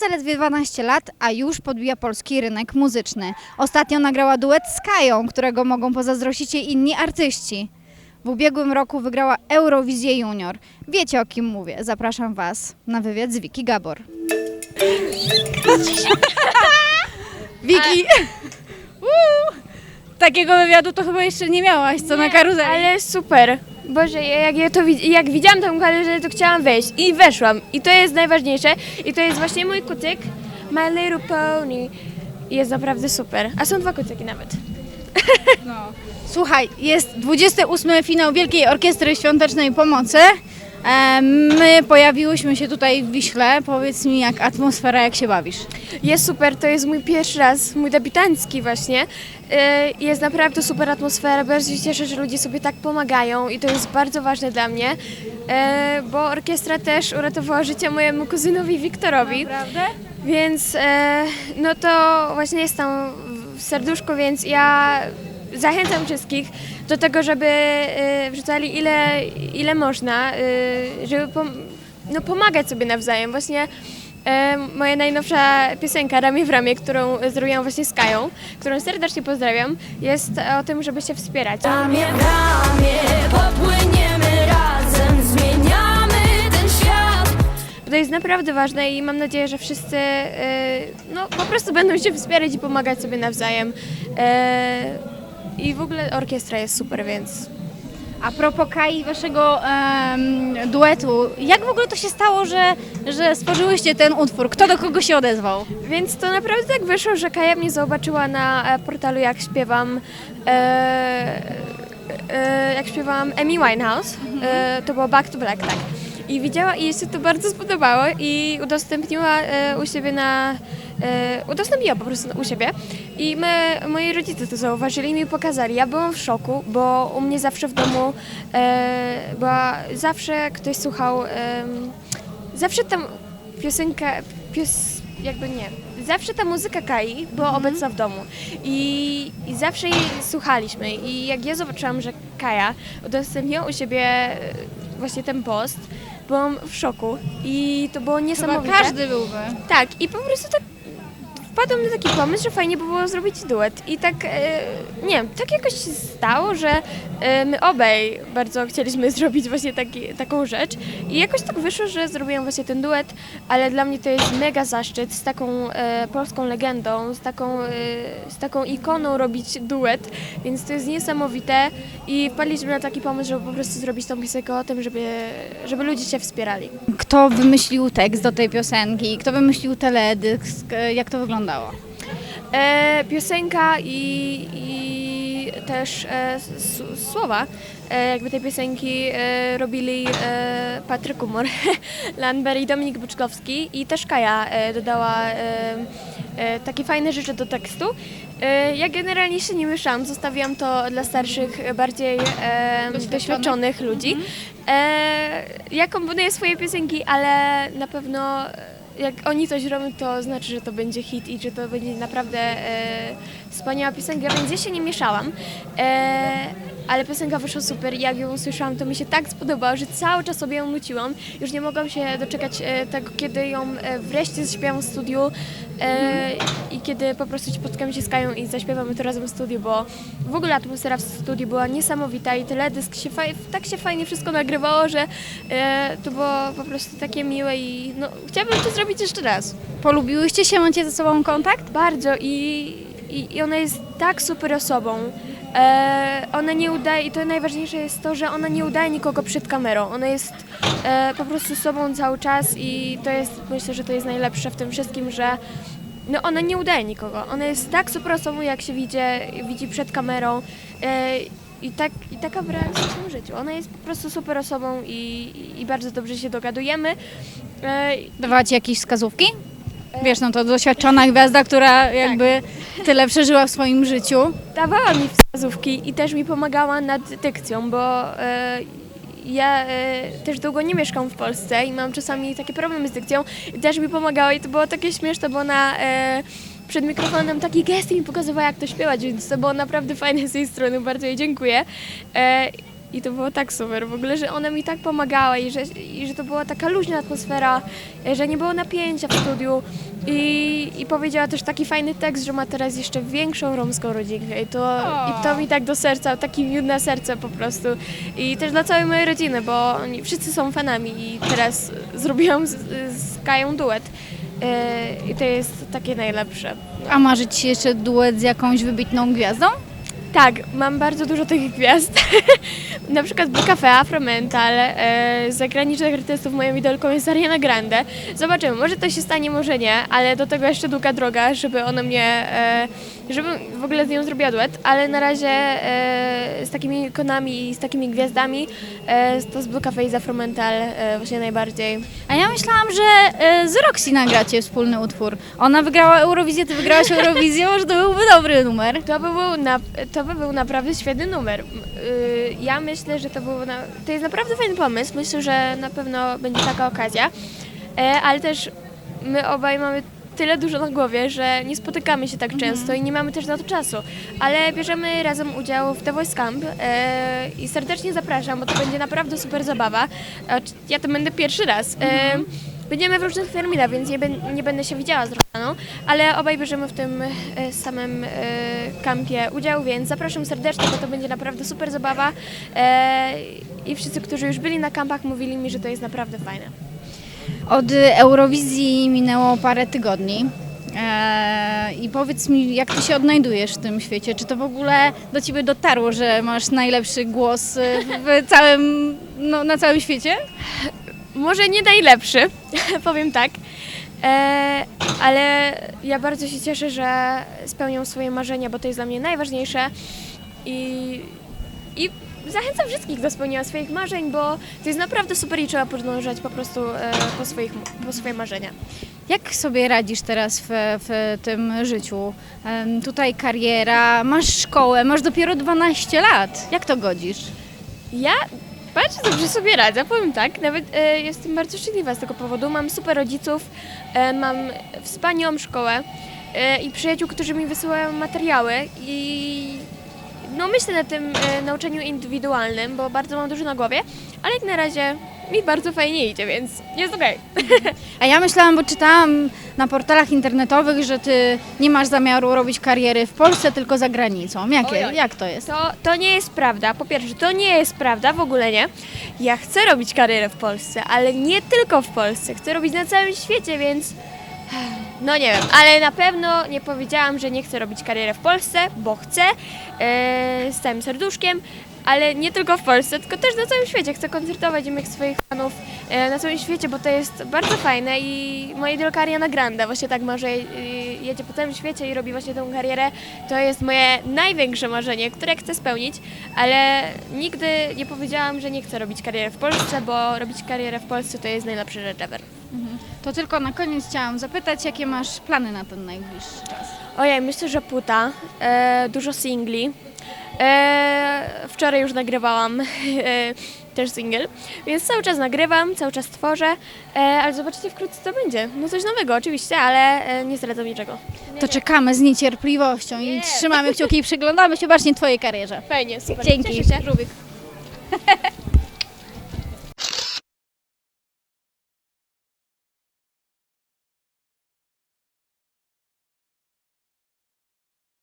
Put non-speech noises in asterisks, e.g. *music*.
zaledwie 12 lat, a już podbija polski rynek muzyczny. Ostatnio nagrała duet z Kają, którego mogą pozazdrościć jej inni artyści. W ubiegłym roku wygrała Eurowizję Junior. Wiecie o kim mówię. Zapraszam Was na wywiad z Wiki Gabor. *laughs* Wiki! *laughs* Uuu. Takiego wywiadu to chyba jeszcze nie miałaś, co na karuzeli. Ale super. Boże, ja- jak, ja to, wi- jak widziałam tą karuzelę, to chciałam wejść i weszłam. I to jest najważniejsze. I to jest właśnie mój kucyk, My Little Pony. Jest naprawdę super. A są dwa kucyki nawet. No. *laughs* Słuchaj, jest 28 finał Wielkiej Orkiestry Świątecznej Pomocy. My pojawiłyśmy się tutaj w Wiśle. Powiedz mi, jak atmosfera, jak się bawisz? Jest super, to jest mój pierwszy raz, mój debiutancki właśnie. Yy, Jest naprawdę super atmosfera, bardzo się cieszę, że ludzie sobie tak pomagają i to jest bardzo ważne dla mnie, yy, bo orkiestra też uratowała życie mojemu kuzynowi Wiktorowi. Prawda? Więc e, no to właśnie jest tam w serduszku, więc ja zachęcam wszystkich do tego, żeby e, wrzucali ile, ile można, e, żeby pom- no, pomagać sobie nawzajem. Właśnie e, moja najnowsza piosenka Ramię w ramię, którą zrobiłam właśnie z Kają, którą serdecznie pozdrawiam, jest o tym, żeby się wspierać. Ramię w ramię popłyniemy razem, zmieniamy ten świat. To jest naprawdę ważne i mam nadzieję, że wszyscy no, po prostu będą się wspierać i pomagać sobie nawzajem. I w ogóle orkiestra jest super, więc A propos Kai, waszego em, duetu, jak w ogóle to się stało, że, że stworzyłyście ten utwór? Kto do kogo się odezwał? Więc to naprawdę tak wyszło, że Kaja mnie zobaczyła na e, portalu, jak śpiewam. E, e, jak śpiewałam Amy Winehouse. E, to było Back to Black, tak. I widziała i jej się to bardzo spodobało i udostępniła e, u siebie na. E, udostępniła po prostu u siebie. I my, moi rodzice to zauważyli i mi pokazali. Ja byłam w szoku, bo u mnie zawsze w domu e, była. Zawsze ktoś słuchał. zawsze tam piosenka. Pios, jakby nie. Zawsze ta muzyka Kai była obecna w domu I, i zawsze jej słuchaliśmy. I jak ja zobaczyłam, że Kaja udostępniła u siebie e, właśnie ten post, byłam w szoku i to było Chyba niesamowite. każdy byłby. Tak, i po prostu tak wpadłam na taki pomysł, że fajnie by było zrobić duet. I tak, e, nie tak jakoś się stało, że e, my obaj bardzo chcieliśmy *laughs* zrobić właśnie taki, taką rzecz. I jakoś tak wyszło, że zrobiłam właśnie ten duet, ale dla mnie to jest mega zaszczyt z taką e, polską legendą, z taką, e, z taką ikoną robić duet, więc to jest niesamowite. I wpadliśmy na taki pomysł, żeby po prostu zrobić tą piosenkę o tym, żeby, żeby ludzie się wspierali. Kto wymyślił tekst do tej piosenki? Kto wymyślił teledysk? E, Jak to wyglądało? E, piosenka i, i też e, s- słowa e, jakby tej piosenki e, robili e, Patryk Kumor, Landber *laughs* i Dominik Buczkowski i też Kaja e, dodała e, e, takie fajne rzeczy do tekstu. E, ja generalnie się nie mieszałam, zostawiłam to dla starszych, bardziej e, doświadczonych ludzi. E, ja komponuję swoje piosenki, ale na pewno e, jak oni coś robią, to znaczy, że to będzie hit i że to będzie naprawdę e, wspaniała piosenka, więc ja się nie mieszałam. E, ale piosenka wyszła super i jak ją usłyszałam, to mi się tak spodobała, że cały czas sobie ją nuciłam. Już nie mogłam się doczekać e, tego, kiedy ją e, wreszcie zaśpiewam w studiu e, i kiedy po prostu spotkam się z Kają i zaśpiewamy to razem w studiu, bo w ogóle atmosfera w studiu była niesamowita i teledysk się tak się fajnie wszystko nagrywało, że to było po prostu takie miłe i no, chciałabym to zrobić jeszcze raz. Polubiłyście się? Macie ze sobą kontakt? Bardzo i, i, i ona jest tak super osobą. E, ona nie udaje, i to najważniejsze jest to, że ona nie udaje nikogo przed kamerą. Ona jest e, po prostu sobą cały czas i to jest, myślę, że to jest najlepsze w tym wszystkim, że no ona nie udaje nikogo. Ona jest tak super osobą, jak się widzi, widzi przed kamerą. E, i, tak, I taka w realistycznym życiu. Ona jest po prostu super osobą i, i, bardzo dobrze się dogadujemy. E, Dawała ci jakieś wskazówki? Wiesz, no to doświadczona gwiazda, która jakby tyle przeżyła w swoim życiu. dawała mi wskazówki i też mi pomagała nad dykcją, bo e, ja e, też długo nie mieszkam w Polsce i mam czasami takie problemy z dykcją i też mi pomagała i to było takie śmieszne, bo ona e, przed mikrofonem taki gest mi pokazywała jak to śpiewać, więc to było naprawdę fajne z jej strony, bardzo jej dziękuję. E, i to było tak super. W ogóle, że ona mi tak pomagała i że, i że to była taka luźna atmosfera, e, że nie było napięcia w studiu. I, i powiedziała też taki fajny tekst, że ma teraz jeszcze większą romską rodzinkę. I to, i to mi tak do serca, taki miód na serce po prostu. I też dla całej mojej rodziny, bo oni wszyscy są fanami. I teraz zrobiłam z, z Kają duet. E, i to jest takie najlepsze. A marzy Ci się jeszcze duet z jakąś wybitną gwiazdą? Tak, mam bardzo dużo tych gwiazd. *laughs* Na przykład w Cafe Afromental, e, z zagranicznych artystów moją idolką jest Ariana Grande. Zobaczymy, może to się stanie, może nie, ale do tego jeszcze długa droga, żeby ona mnie, e, żeby w ogóle z nią zrobiła duet, ale na razie e, z takimi ikonami i z takimi gwiazdami e, to z Blue Cafe i z Afromental e, właśnie najbardziej. A ja myślałam, że e, z Roxy nagracie wspólny utwór. Ona wygrała Eurowizję, Ty wygrałaś Eurowizję, *laughs* może to byłby dobry numer. To by był, na, to by był naprawdę świetny numer. Y, ja myślę, że to, był na, to jest naprawdę fajny pomysł. Myślę, że na pewno będzie taka okazja. E, ale też my obaj mamy tyle dużo na głowie, że nie spotykamy się tak często i nie mamy też na to czasu. Ale bierzemy razem udział w The Voice Camp e, i serdecznie zapraszam, bo to będzie naprawdę super zabawa. E, ja to będę pierwszy raz. E, Będziemy w różnych terminach, więc nie, nie będę się widziała z Roxaną, ale obaj bierzemy w tym e, samym e, kampie udział, więc zapraszam serdecznie, bo to będzie naprawdę super zabawa. E, I wszyscy, którzy już byli na kampach, mówili mi, że to jest naprawdę fajne. Od Eurowizji minęło parę tygodni. I powiedz mi, jak ty się odnajdujesz w tym świecie? Czy to w ogóle do ciebie dotarło, że masz najlepszy głos w całym, no, na całym świecie? Może nie najlepszy, *laughs* powiem tak, e, ale ja bardzo się cieszę, że spełnią swoje marzenia, bo to jest dla mnie najważniejsze i, i zachęcam wszystkich do spełnienia swoich marzeń, bo to jest naprawdę super i trzeba podążać po prostu e, po, swoich, po swoje marzenia. Jak sobie radzisz teraz w, w tym życiu? Em, Tutaj kariera, masz szkołę, masz dopiero 12 lat. Jak to godzisz? Ja bardzo dobrze sobie radzę, powiem tak. Nawet e, jestem bardzo szczęśliwa z tego powodu. Mam super rodziców, e, mam wspaniałą szkołę e, i przyjaciół, którzy mi wysyłają materiały i no myślę nad tym e, nauczaniu indywidualnym, bo bardzo mam dużo na głowie, ale jak na razie mi bardzo fajnie idzie, więc jest okej. *laughs* A ja myślałam, bo czytałam na portalach internetowych, że ty nie masz zamiaru robić kariery w Polsce, tylko za granicą. Jakie, jak to jest? To, to nie jest prawda. Po pierwsze, to nie jest prawda, w ogóle nie. Ja chcę robić karierę w Polsce, ale nie tylko w Polsce. Chcę robić na całym świecie, więc. *sighs* No nie wiem, ale na pewno nie powiedziałam, że nie chcę robić karierę w Polsce, bo chcę e, z całym serduszkiem, ale nie tylko w Polsce, tylko też na całym świecie. Chcę koncertować i mieć swoich fanów e, na całym świecie, bo to jest bardzo fajne i moja idolka Ariana Grande właśnie tak może e, jedzie po całym świecie i robi właśnie tę karierę. To jest moje największe marzenie, które chcę spełnić, ale nigdy nie powiedziałam, że nie chcę robić kariery w Polsce, bo robić karierę w Polsce to jest najlepsza rzecz ever. To tylko na koniec chciałam zapytać, jakie masz plany na ten najbliższy czas? Ojej, myślę, że płyta, e, dużo singli. E, wczoraj już nagrywałam *laughs* e, też singiel, więc cały czas nagrywam, cały czas tworzę, e, ale zobaczycie wkrótce co będzie. No coś nowego oczywiście, ale e, nie zdradzam niczego. To czekamy z niecierpliwością i trzymamy kciuki i przyglądamy się właśnie twojej karierze. Fajnie, super. Dzięki. Cieszę się. Żółwik.